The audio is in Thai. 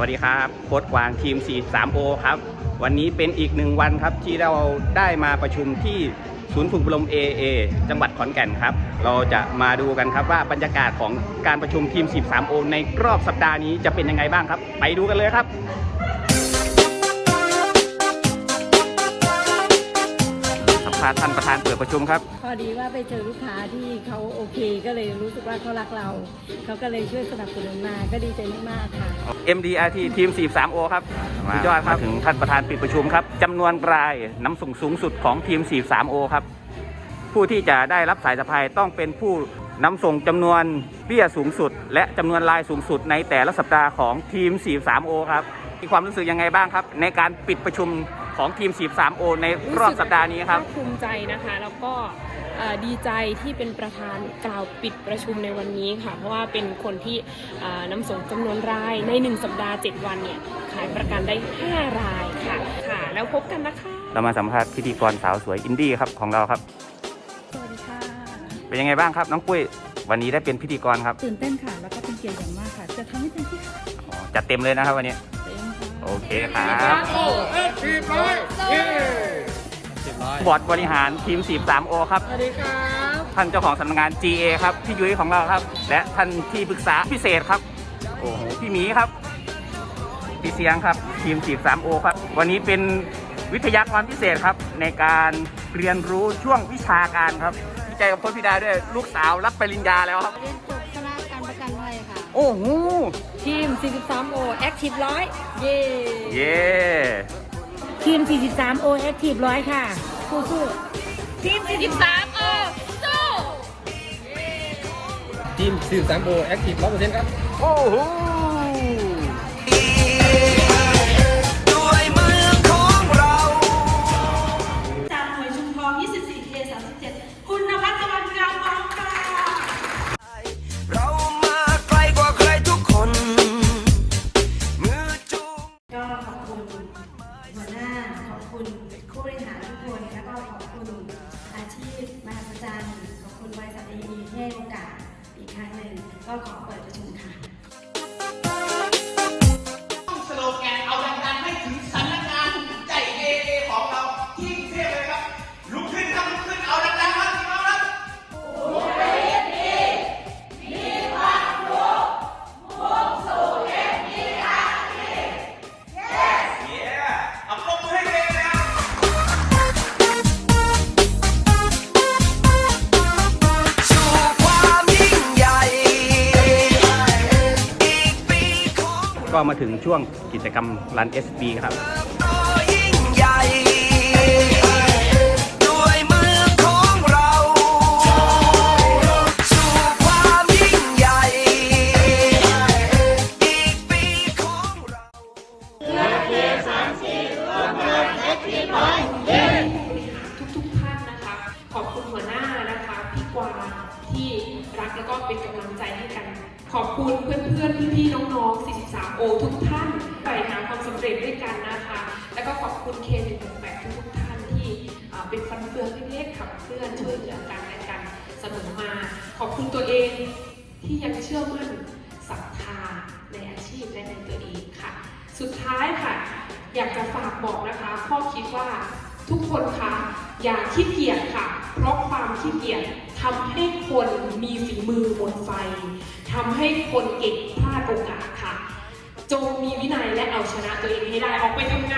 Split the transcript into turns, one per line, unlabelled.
วัสดีครับโค้ดกวางทีม 43O ครับ วันนี้เป็นอีกหนึ่งวันครับที่เราได้มาประชุมที่ศูนย์ฝึกอบรม AA จังหวัดขอนแก่นครับ เราจะมาดูกันครับว่าบรรยากาศของการประชุมทีม 43O ในรอบสัปดาห์นี้จะเป็นยังไงบ้างครับ ไปดูกันเลยครับ สัมภาษณ์ท่านประธานเปิดประชุมครับ
พอดีว่าไปเจอลูกค้าที่เขาโอเค ก็เลยรู้สึกว่าเขารักเรา เขาก็เลยช่วยสนับสนุนมาก็ดีใจมากๆค่ะ
MDRT ทีม 43O ครับสุดยอดครับถึงท่านประธานปิดประชุมครับจำนวนรายน้ำส่งสูงสุดของทีม 43O ครับ ผู้ที่จะได้รับสายสะพายต้องเป็นผู้นำส่งจำนวนเบี้ยสูงสุด และจำนวนรายสูงสุดในแต่ละสัปดาห์ของทีม 43O ครับ มีความรู้สึกยังไงบ้างครับ ในการปิดประชุม ของทีม 43O ในรอบสัปดาห์นี้ครับ
ภาภูมิใจนะคะ แล้วก็เอ่อดีใจที่เป็นประธานกล่าวปิดประชุมในวันนี้ค่ะ เพราะว่าเป็นคนที่เอ่อนำส่งจำนวนรายใน 1 สัปดาห์ 7 วันเนี่ย ขายประกันได้ 5 รายค่ะค่ะ แล้วพบกันนะคะ
เรามาสัมภาษณ์พิธีกรสาวสวยอินดี้ครับของเราครับ
สวัสดีค่ะ
เป็นยังไงบ้างครับน้องปุ้ยวันนี้ได้เป็นพิธีกรครับ
ตื่นเต้นค่ะแล้วก็เป็นเกียรติอย่างมากค่ะจะทำให้เต็มที่ค่ะ
อ๋อจัดเต็มเลยนะครับวันนี้
เต็มค่ะ
โอเคครับบอร์ดบริหารทีม 43O ครับ
สวัสดีครับ
ท่านเจ้าของสำนักงาน GA ครับ พี่ยุ้ยของเราครับ และท่านที่ปรึกษาพิเศษครับ โอ้โห พี่หมีครับ พี่เสียงครับ ทีม 43O ครับ วันนี้เป็นวิทยากรพิเศษครับ ในการเรียนรู้ช่วงวิชาการครับดีใจกับโค้ชพิดาด้วยลูกสาวรับปริญญาแล้วครับ
เรียนจบ
อ้โห
ทีม 43O Active 100 เย้
เย้
ทีม 43O Active 100 ค่ะ สู้ๆทีม 43O สู้
ทีม43โบแอคทีฟ100%ครับ
โอ้โห
ง
ห ก็มา
ถึง
ช่วงกิจกรรมรัน SB ครับ
โดยมือของเราสู่ความยิ่งใหญ่อีกปีของเรา
ทุกๆท่านนะคะขอบคุณหัวหน้านะคะพี่กวางที่รักแล้วก็เป็นกำลังใจให้กัน ขอบคุณเพื่อนๆ พี่ๆ น้องๆ 43 โอทุกท่านไปหาความสำเร็จด้วยกันนะคะ แล้วก็ขอบคุณเค168ทุกๆท่านที่เป็นฟันเฟืองเล็กๆขับเคลื่อนช่วยเหลือกันและกันเสมอมา ขอบคุณตัวเองที่ยังเชื่อมั่นศรัทธาในอาชีพและในตัวเองค่ะ สุดท้ายค่ะ อยากจะฝากบอกนะคะ ข้อคิดว่าทุกคนคะ อย่าขี้เกียจค่ะ เพราะความขี้เกียจทำให้คนมีฝีมือหมดไฟทำให้คนเก่งพลาดโอกาสค่ะ จงมีวินัยและเอาชนะตัวเองให้ได้ออกไปทำ